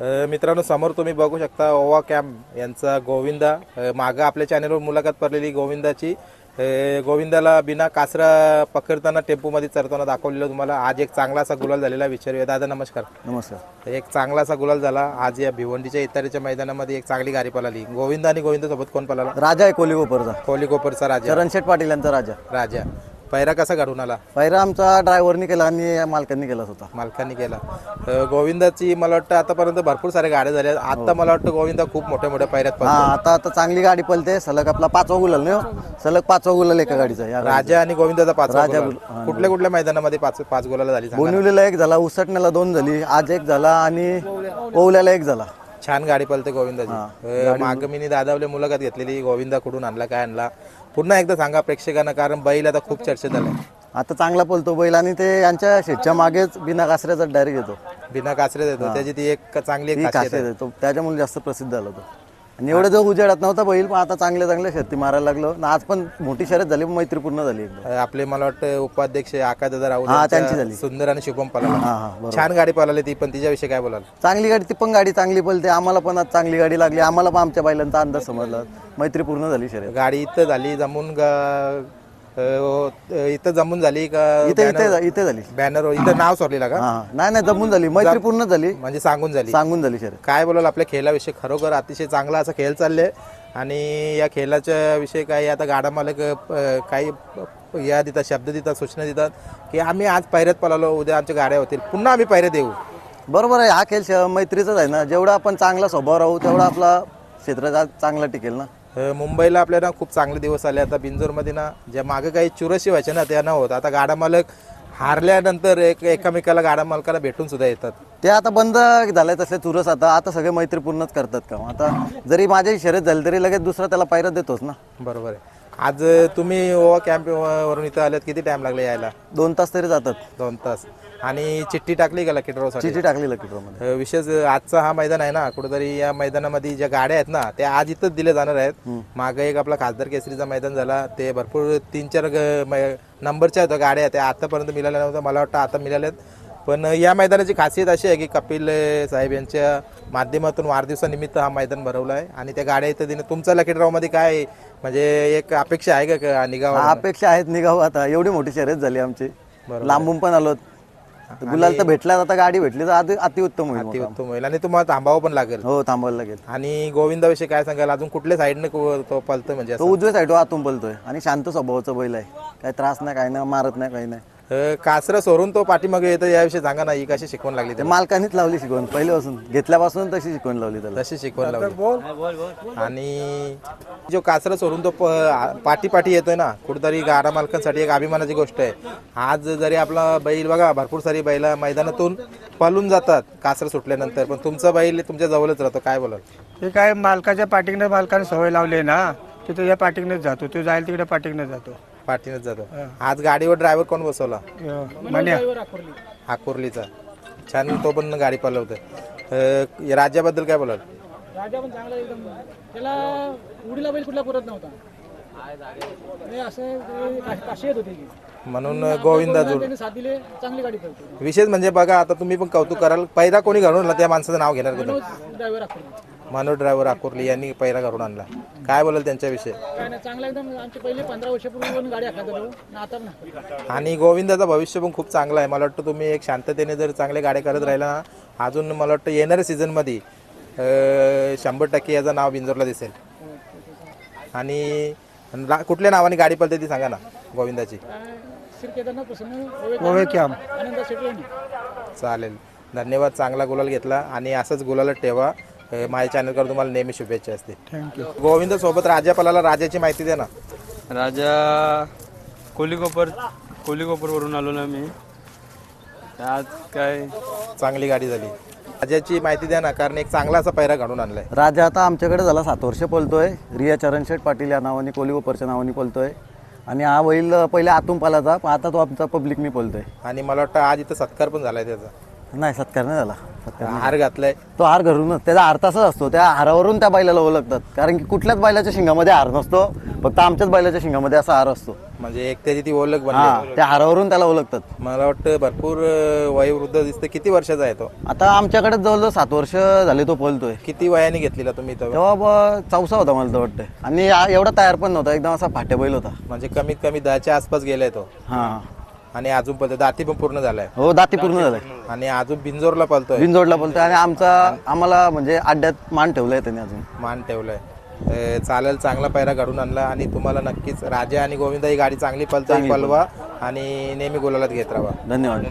मित्रांनो समोर तुम्ही बघू शकता ओवा कॅम्प यांचा गोविंदा. मागं आपल्या चॅनलवर मुलाखत पडलेली गोविंदाची. गोविंदाला बिना कासरा पकडताना टेम्पोमध्ये चरताना दाखवलेलं तुम्हाला आज एक चांगला असा गुलाल झालेला विचारूया. दादा नमस्कार. नमस्कार. एक चांगला असा गुलाल झाला. आज या भिवंडीच्या इतारीच्या मैदानामध्ये एक चांगली गाडी पळाली. गोविंद आणि गोविंद सोबत कोण पळाला? राजा आहे कोली कोपरचा कोपरचा राजा. चरणशेठ पाटील यांचा राजा. राजा. पैरा कसा घडून आला? पहिला आमचा ड्रायव्हरनी केला आणि मालकांनी केला होता मालकांनी केला. अ, गोविंदाची मला वाटतं आतापर्यंत भरपूर साऱ्या गाड्या झाल्या. आता मला वाटतं गोविंदा खूप मोठ्या मोठ्या पैऱ्यात हा पळतो आता आता चांगली गाडी पलते सलग आपला पाचवा गुलाल नाही हो? सलग पाचवा गुलाल एका गाडीचा या. राजा आणि गोविंदाचा पाच राजा. गुल- हा, कुठल्या कुठल्या मैदानामध्ये पाच पाच गोलाला झाली सांगा? बोनिवलीला एक झाला उसटण्याला दोन झाली आज एक झाला आणि ओवल्याला एक झाला. छान गाडी पळते गोविंदाची. माग मी दादावले मुलाखत घेतलेली गोविंदा कुठून आणला काय आणला? पुन्हा एकदा सांगा प्रेक्षकांना कारण बैल आता खूप चर्चेत झालाय आता चांगला पलतो बैल आणि ते यांच्या शेटच्या मागेच बिना कासऱ्याचा डायरेक्ट येतो. बिना कासरे देतो त्याची ती एक चांगली एक ती खासियत कासरे देतो त्याच्यामुळे जास्त प्रसिद्ध झाला तो. आणि एवढं जो उजेडात नव्हता बैल पण आता चांगल्या चांगल्या शर्ती मारायला लागलो. आणि आज पण मोठी शर्यत झाली पण मैत्रीपूर्ण झाली एकदम. आपले मला वाटतं उपाध्यक्ष आकाशदादा राहुल हा, यांच्या त्यांची झाली. सुंदर आणि शुभम हा बरोबर. छान गाडी पळाली ती पण तिच्याविषयी काय बोलाल? चांगली गाडी ती पण गाडी चांगली पलते आम्हाला पण आज चांगली गाडी लागली. आम्हाला पण आमच्या बैलांचा अंदाज समजला. मैत्रीपूर्ण झाली शर्यत. गाडी इथं झाली जमून गा- इथं जमून झाली का? इथे इथे इथे झाली. बॅनर इथं नाव सोडलेला का? हा. नाही नाही जमून झाली. मैत्रीपूर्ण झाली. म्हणजे सांगून झाली. सांगून झाली शर्यत काय बोलाल आपल्या खेळाविषयी खरोखर अतिशय चांगला असा खेळ चालले आणि या खेळाच्या विषयी काही आता गाडा मालक अ, काही या देतात शब्द देतात सूचना देतात की आम्ही आज पायऱ्यात पळालो उद्या आमच्या गाड्या होतील. पुन्हा आम्ही पायऱ्यात येऊ बरोबर आहे. हा खेळ श- मैत्रीचाच आहे ना. जेवढा आपण चांगला स्वभाव राहू तेवढा आपला क्षेत्र जा- चांगला टिकेल ना. मुंबईला आपल्याला खूप चांगले दिवस आले. आता बिंजोरमध्ये ना ज्या मागे काही चुरशी व्हायच्या ना त्या न होत. आता गाडा मालक हारल्यानंतर एक एकामेकाला गाडा मालकाला भेटून सुद्धा येतात. ते आता बंद झालंय तसले चुरस आता. आता सगळे मैत्रीपूर्णच करतात काम आता जरी माझी शर्यत झाली तरी लगेच दुसरा त्याला पायऱ्या देतोच ना. बरोबर आहे. आज तुम्ही ओवा कॅम्प वरून इथं आल्यात किती टाइम लागला यायला? दोन तास तरी जातात. दोन तास. आणि चिठ्ठी टाकली का लकी चिठी टाकली लकीड्रोमध्ये अ, विशेष आजचा हा मैदान आहे ना कुठेतरी या मैदानामध्ये ज्या गाड्या आहेत ना त्या आज इथंच दिल्या जाणार आहेत. मागे एक आपला खासदार केसरीचा मैदान झाला ते भरपूर तीन चार ग- मै- नंबरच्या होत्या गाड्या त्या आतापर्यंत मिळाल्या नव्हत्या मला वाटतं आता मिळाल्यात. पण या मैदानाची खासियत अशी आहे की कपिल साहेब यांच्या माध्यमातून वाढदिवसानिमित्त हा मैदान भरवलं आहे. आणि त्या गाड्या इथं दिल्या तुमचा लकीड्रावमध्ये काय म्हणजे एक अपेक्षा आहे का हा, अपेक्षा आहेत निघावं आता एवढी मोठी शर्यत झाली आमची. लांबून पण आलो. गुलाल तर भेटला आता गाडी भेटली तर अति अतिउत्तम होईल मग. उत्तम होईल. आणि तुम्हाला थांबावं पण लागेल. हो थांबायला लागेल. आणि गोविंदाविषयी काय सांगाल? अजून कुठल्या साईडने तो पलतोय म्हणजे तो उजव्या साईड आतून बोलतोय आणि शांत स्वभावाचा बैल आहे. काही त्रास नाही काही नाही मारत नाही काही नाही. कासरा सोडून तो पाठीमागे येतो याविषयी सांगा ना ही कशी शिकवण लागली ते मालकानीच लावली शिकवण पहिल्यापासून. घेतल्यापासून तशी शिकवण लावली त्याला. तशी शिकवण लावली. आणि जो कासरा सोडून तो प- पाठी पाठी येतोय ना कुठेतरी गाडा मालकांसाठी एक अभिमानाची गोष्ट आहे. आज जरी आपला बैल बघा भरपूर सारी बैला मैदानातून पळून जातात कासरा सुटल्यानंतर पण तुमचा बैल तुमच्या जवळच राहतो काय बोलाल? हे काय मालकाच्या पाठीकडनं मालकाने सवय लावली आहे ना तिथं या पाठीकडनंच जातो तो जाईल तिकडे पाठीकडनं जातो. पाठीनच जातो. आज गाडीवर ड्रायव्हर कोण बसवला? अं, म्हण्या हाकोर्लीचा छान तो पण गाडी पळवतोय. अ, राज्याबद्दल काय बोलाल? राजा पण चांगला एकदम. त्याला उडीला बैल कुठला पुरत नव्हता. असं ते काशी येत होती. ती. म्हणून गोविंदा चांगली गाडी विशेष म्हणजे बघा आता तुम्ही पण कौतुक कराल. पहिला कोणी घडून त्या माणसाचं नाव घेणार ड्रायव्हर मनोज ड्रायव्हर अकोरली यांनी पहिला घडून आणला. काय बोलाल त्यांच्याविषयी? काय नाही चांगला एकदम आमची पहिले पंधरा वर्षापूर्वी पण गाडी हाकला जातो ना. आता पण आणि गोविंदाचं भविष्य पण खूप चांगलं आहे. मला वाटतं तुम्ही एक शांततेने जर चांगल्या गाड्या करत राहिला ना अजून मला वाटतं येणाऱ्या सीझनमध्ये अं, शंभर टक्के याचं नाव बिंजोरला दिसेल. आणि ला- कुठल्या नावाने गाडी पळते ती सांगा ना गोविंदाची. श्री केदारनाथ प्रसन्न ओवे कॅम्प आनंद शेट्टी चालेल. धन्यवाद चांगला गुलाल घेतला. आणि असंच गुलाल ठेवा. अं, माझ्या चॅनलवर तुम्हाला नेहमी शुभेच्छा असतील थँक्यू गोविंद सोबत राजा पलाला राजाची माहिती द्या ना. राजा कोलीकोपर कोलीकोपरवरून आलो ना मी आज काय? चांगली गाडी झाली. राजाची माहिती द्या ना कारण एक चांगला असा पैरा घडून आणलाय. राजा आता आमच्याकडे झाला सात वर्ष पळतोय. रिया चरणशेठ पाटील या नावाने कोलीकोपरच्या नावाने पळतोय. आणि हा बैल पहिले आतून पालाचा पण आता तो आमचा पब्लिकनी पळतोय. आणि मला वाटतं आज इथं सत्कार पण झालाय त्याचा. नाही सत्कार नाही झाला. सत्कार हार घातलाय. तो हार घरूनच त्याचा अर्थ असाच असतो त्या हारावरून त्या बैलाला ओळखतात. कारण की कुठल्याच बैलाच्या शिंगामध्ये हार नसतो फक्त आमच्याच बैलाच्या शिंगामध्ये असा हार असतो. म्हणजे एक त्याची ती ओळख हा बनली त्या हारावरून त्याला ओळखतात. मला वाटतं भरपूर अं, वयोवृद्ध दिसतं किती वर्षाचा आहे तो? आता आमच्याकडे जवळजवळ सात वर्ष झाले तो पळतोय किती वयाने घेतलेला तुम्ही तो? तेव्हा ब- चौसा होता मला तर वाटतं आणि एवढा तयार पण नव्हता एकदम असा फाटे बैल होता. म्हणजे कमीत कमी दहाच्या आसपास गेलाय तो. हा. आणि अजून पण दाती पण पूर्ण झालाय. हो दाती पूर्ण झालाय. आणि अजून बिंजोरला पळतोय बिनजोडला बोलतोय आणि आमचा आम्हाला म्हणजे अड्ड्यात मान ठेवलाय त्याने अजून. मान ठेवलाय. अं, चालेल चांगला पैरा घडून आणला आणि तुम्हाला नक्कीच राजा आणि गोविंदा ही गाडी चांगली पळतोय पळवा आणि नेहमी गुलालात घेत राहा. धन्यवाद.